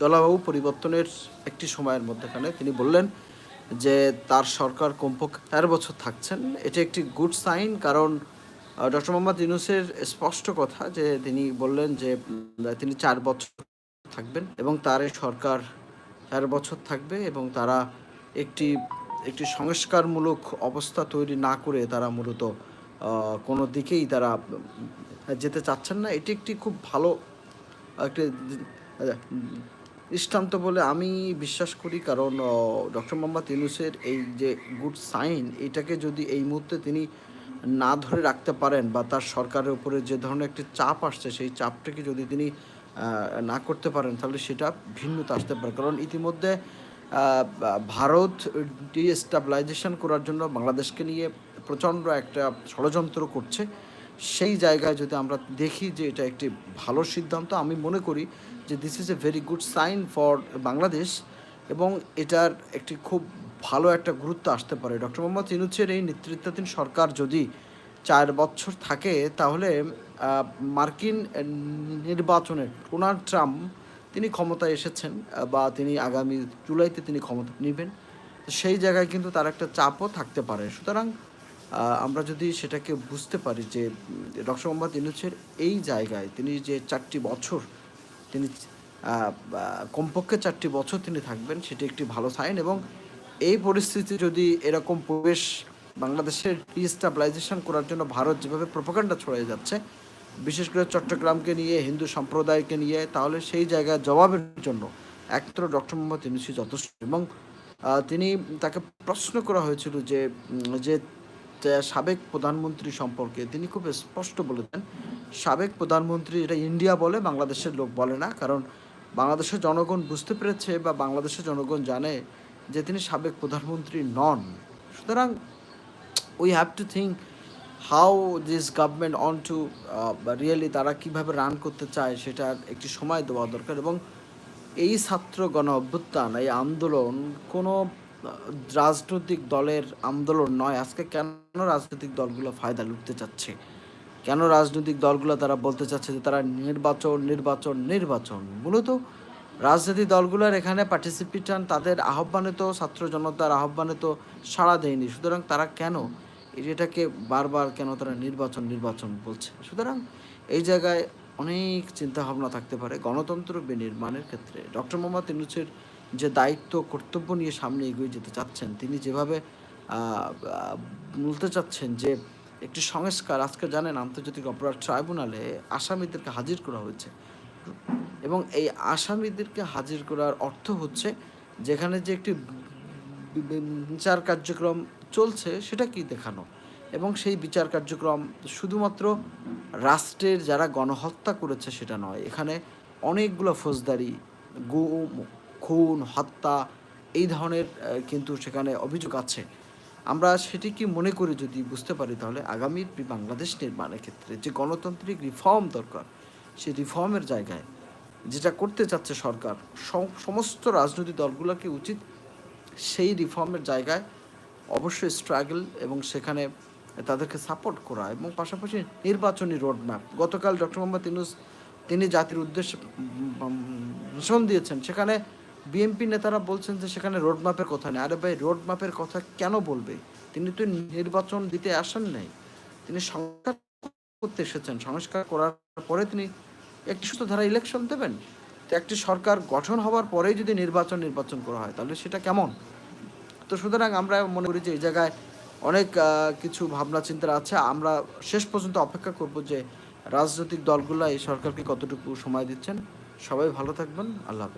জলবায়ু পরিবর্তনের একটি সময়ের মধ্যেখানে তিনি বললেন যে তার সরকার কমপক্ষে চার বছর থাকছেন। এটি একটি গুড সাইন কারণ ডক্টর মোহাম্মদ ইউনুসের স্পষ্ট কথা যে তিনি বললেন যে তিনি চার বছর থাকবেন এবং তার সরকার চার বছর থাকবে এবং তারা একটি একটি সংস্কারমূলক অবস্থা তৈরি না করে তারা মূলত কোনো দিকেই তারা যেতে চাচ্ছেন না। এটি একটি খুব ভালো, একটি দৃষ্টান্ত বলে আমি বিশ্বাস করি, কারণ ডক্টর মোহাম্মদ ইউনুসের এই যে গুড সাইন, এটাকে যদি এই মুহূর্তে তিনি না ধরে রাখতে পারেন বা তার সরকারের উপরে যে ধরনের একটি চাপ আসছে, সেই চাপটাকে যদি তিনি না করতে পারেন, তাহলে সেটা ভিন্নতা আসতে পারে। কারণ ইতিমধ্যে ভারত ডিস্টাবিলাইজেশন করার জন্য বাংলাদেশকে নিয়ে প্রচণ্ড একটা ষড়যন্ত্র করছে। সেই জায়গায় যদি আমরা দেখি যে এটা একটি ভালো সিদ্ধান্ত, আমি মনে করি যে this is a very good sign for Bangladesh এবং এটার একটি খুব ভালো একটা গুরুত্ব আসতে পারে। ডক্টর মোহাম্মদ ইনুচের এই নেতৃত্বাধীন সরকার যদি চার বছর থাকে, তাহলে মার্কিন নির্বাচনে ডোনাল্ড ট্রাম্প তিনি ক্ষমতায় এসেছেন বা তিনি আগামী জুলাইতে তিনি ক্ষমতা নেবেন। সেই জায়গায় কিন্তু তার একটা চাপও থাকতে পারে। সুতরাং আমরা যদি সেটাকে বুঝতে পারি যে ডক্টর মোহাম্মদ ইউনুসের এই জায়গায় তিনি যে চারটি বছর তিনি কমপক্ষে চারটি বছর তিনি থাকবেন, সেটি একটি ভালো সাইন এবং এই পরিস্থিতি যদি এরকম পরিবেশ বাংলাদেশের ডিস্টাবিলাইজেশন করার জন্য ভারত যেভাবে প্রোপাগান্ডা ছড়িয়ে যাচ্ছে, বিশেষ করে চট্টগ্রামকে নিয়ে, হিন্দু সম্প্রদায়কে নিয়ে, তাহলে সেই জায়গায় জবাবের জন্য একমাত্র ডক্টর মোহাম্মদ ইউনুসি যথেষ্ট এবং তিনি তাকে প্রশ্ন করা হয়েছিল যে যে সাবেক প্রধানমন্ত্রী সম্পর্কে তিনি খুব স্পষ্ট বলেছেন। সাবেক প্রধানমন্ত্রী এটা ইন্ডিয়া বলে, বাংলাদেশের লোক বলে না। কারণ বাংলাদেশের জনগণ বুঝতে পেরেছে বা বাংলাদেশের জনগণ জানে যে তিনি সাবেক প্রধানমন্ত্রী নন। সুতরাং we have to think how this government on to really তারা কীভাবে রান করতে চায় সেটার একটি সময় দেওয়া দরকার। এবং এই ছাত্র গণ অভ্যুত্থান এই আন্দোলন কোনো রাজনৈতিক দলের আন্দোলন নয়। আজকে কেন রাজনৈতিক দলগুলো ফায়দা লুটতে চাচ্ছে? কেন রাজনৈতিক দলগুলো তারা বলতে চাচ্ছে যে তারা নির্বাচন নির্বাচন নির্বাচন? মূলত রাজনৈতিক দলগুলোর এখানে পার্টিসিপেশন তাদের আহ্বানে তো ছাত্র জনতার আহ্বানে তো সাড়া দেয়নি। সুতরাং তারা কেন এটাকে বারবার কেন তারা নির্বাচন নির্বাচন বলছে? সুতরাং এই জায়গায় অনেক চিন্তা ভাবনা থাকতে পারে গণতন্ত্র বিনির্মাণের ক্ষেত্রে। ডক্টর মোহাম্মদ ইউনুসের যে দায়িত্ব, কর্তব্য নিয়ে সামনে এগিয়ে যেতে চাচ্ছেন, তিনি যেভাবে বলতে চাচ্ছেন যে একটি সংস্কার, আজকে জানেন আন্তর্জাতিক অপরাধ ট্রাইব্যুনালে আসামিদেরকে হাজির করা হয়েছে। এবং এই আসামিদেরকে হাজির করার অর্থ হচ্ছে, যেখানে যে একটি বিচার কার্যক্রম চলছে, সেটা কি দেখানো? এবং সেই বিচার কার্যক্রম শুধুমাত্র রাষ্ট্রের যারা গণহত্যা করেছে, সেটা নয়। এখানে অনেকগুলো ফৌজদারি, গুম খুন, হত্যা এই ধরনের কিন্তু সেখানে অভিযোগ আছে। আমরা সেটি কি মনে করি যদি বুঝতে পারি তাহলে আগামী বাংলাদেশ নির্মাণের ক্ষেত্রে যে গণতান্ত্রিক রিফর্ম দরকার, সেই রিফর্মের জায়গায় যেটা করতে চাচ্ছে সরকার সমস্ত রাজনৈতিক দলগুলোকে উচিত সেই রিফর্মের জায়গায় অবশ্যই স্ট্রাগল এবং সেখানে তাদেরকে সাপোর্ট করা এবং পাশাপাশি নির্বাচনী রোডম্যাপ গতকাল ডক্টর মোহাম্মদ ইউনুস তিনি জাতির উদ্দেশ্যে ভাষণ দিয়েছেন। সেখানে বিএনপি নেতারা বলছেন যে সেখানে রোডম্যাপের কথা নেই। আরে ভাই, রোডম্যাপের কথা কেন বলবে? তিনি তো নির্বাচন দিতে আসেন নাই। তিনি সংস্কার করতে এসেছেন। সংস্কার করার পরে তিনি একটি সুস্থ ধারা ইলেকশন দেবেন। তো একটি সরকার গঠন হওয়ার পরেই যদি নির্বাচন নির্বাচন করা হয়, তাহলে সেটা কেমন? তো সুতরাং আমরা মনে করি যে এই জায়গায় অনেক কিছু ভাবনা চিন্তা আছে। আমরা শেষ পর্যন্ত অপেক্ষা করব যে রাজনৈতিক দলগুলো এই সরকারকে কতটুকু সময় দিচ্ছেন। সবাই ভালো থাকবেন। আল্লাহ হাফেজ।